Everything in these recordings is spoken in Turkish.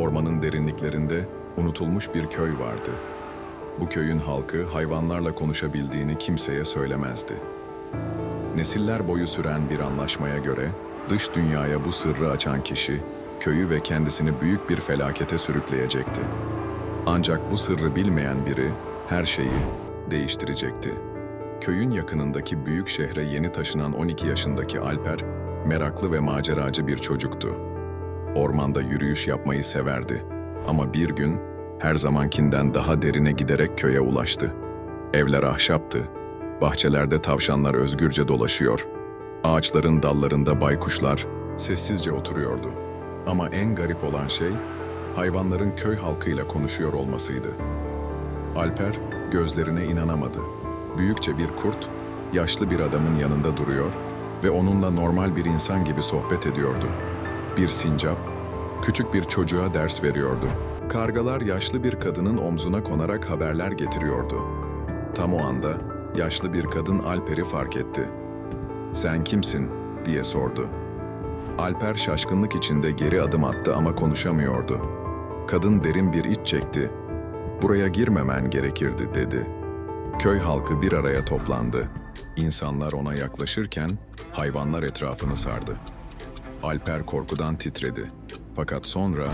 Ormanın derinliklerinde unutulmuş bir köy vardı. Bu köyün halkı hayvanlarla konuşabildiğini kimseye söylemezdi. Nesiller boyu süren bir anlaşmaya göre dış dünyaya bu sırrı açan kişi köyü ve kendisini büyük bir felakete sürükleyecekti. Ancak bu sırrı bilmeyen biri her şeyi değiştirecekti. Köyün yakınındaki büyük şehre yeni taşınan 12 yaşındaki Alper, meraklı ve maceracı bir çocuktu. Ormanda yürüyüş yapmayı severdi ama bir gün her zamankinden daha derine giderek köye ulaştı. Evler ahşaptı, bahçelerde tavşanlar özgürce dolaşıyor, ağaçların dallarında baykuşlar sessizce oturuyordu. Ama en garip olan şey, hayvanların köy halkıyla konuşuyor olmasıydı. Alper gözlerine inanamadı. Büyükçe bir kurt, yaşlı bir adamın yanında duruyor ve onunla normal bir insan gibi sohbet ediyordu. Bir sincap, küçük bir çocuğa ders veriyordu. Kargalar yaşlı bir kadının omzuna konarak haberler getiriyordu. Tam o anda yaşlı bir kadın Alper'i fark etti. "Sen kimsin?" diye sordu. Alper şaşkınlık içinde geri adım attı ama konuşamıyordu. Kadın derin bir iç çekti. "Buraya girmemen gerekirdi." dedi. Köy halkı bir araya toplandı. İnsanlar ona yaklaşırken hayvanlar etrafını sardı. Alper korkudan titredi. Fakat sonra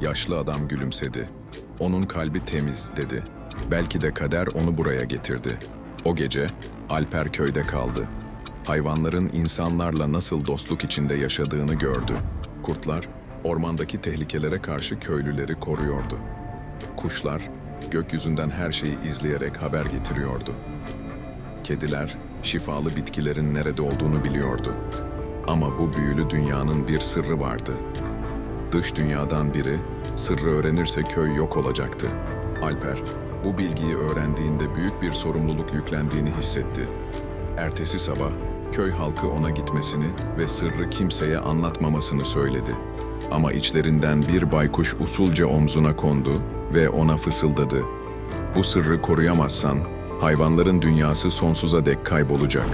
yaşlı adam gülümsedi. Onun kalbi temiz dedi. Belki de kader onu buraya getirdi. O gece Alper köyde kaldı. Hayvanların insanlarla nasıl dostluk içinde yaşadığını gördü. Kurtlar ormandaki tehlikelere karşı köylüleri koruyordu. Kuşlar gökyüzünden her şeyi izleyerek haber getiriyordu. Kediler şifalı bitkilerin nerede olduğunu biliyordu. Ama bu büyülü dünyanın bir sırrı vardı. Dış dünyadan biri sırrı öğrenirse köy yok olacaktı. Alper bu bilgiyi öğrendiğinde büyük bir sorumluluk yüklendiğini hissetti. Ertesi sabah köy halkı ona gitmesini ve sırrı kimseye anlatmamasını söyledi. Ama içlerinden bir baykuş usulca omzuna kondu ve ona fısıldadı. Bu sırrı koruyamazsan hayvanların dünyası sonsuza dek kaybolacak.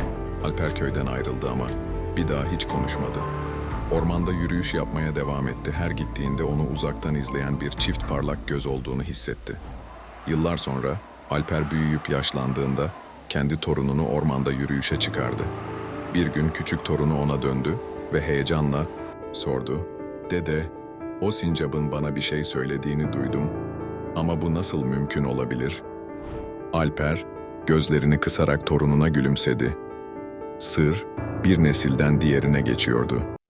Alper köyden ayrıldı ama bir daha hiç konuşmadı. Ormanda yürüyüş yapmaya devam etti. Her gittiğinde onu uzaktan izleyen bir çift parlak göz olduğunu hissetti. Yıllar sonra Alper büyüyüp yaşlandığında kendi torununu ormanda yürüyüşe çıkardı. Bir gün küçük torunu ona döndü ve heyecanla sordu. Dede, o sincapın bana bir şey söylediğini duydum ama bu nasıl mümkün olabilir? Alper gözlerini kısarak torununa gülümsedi. Sır bir nesilden diğerine geçiyordu.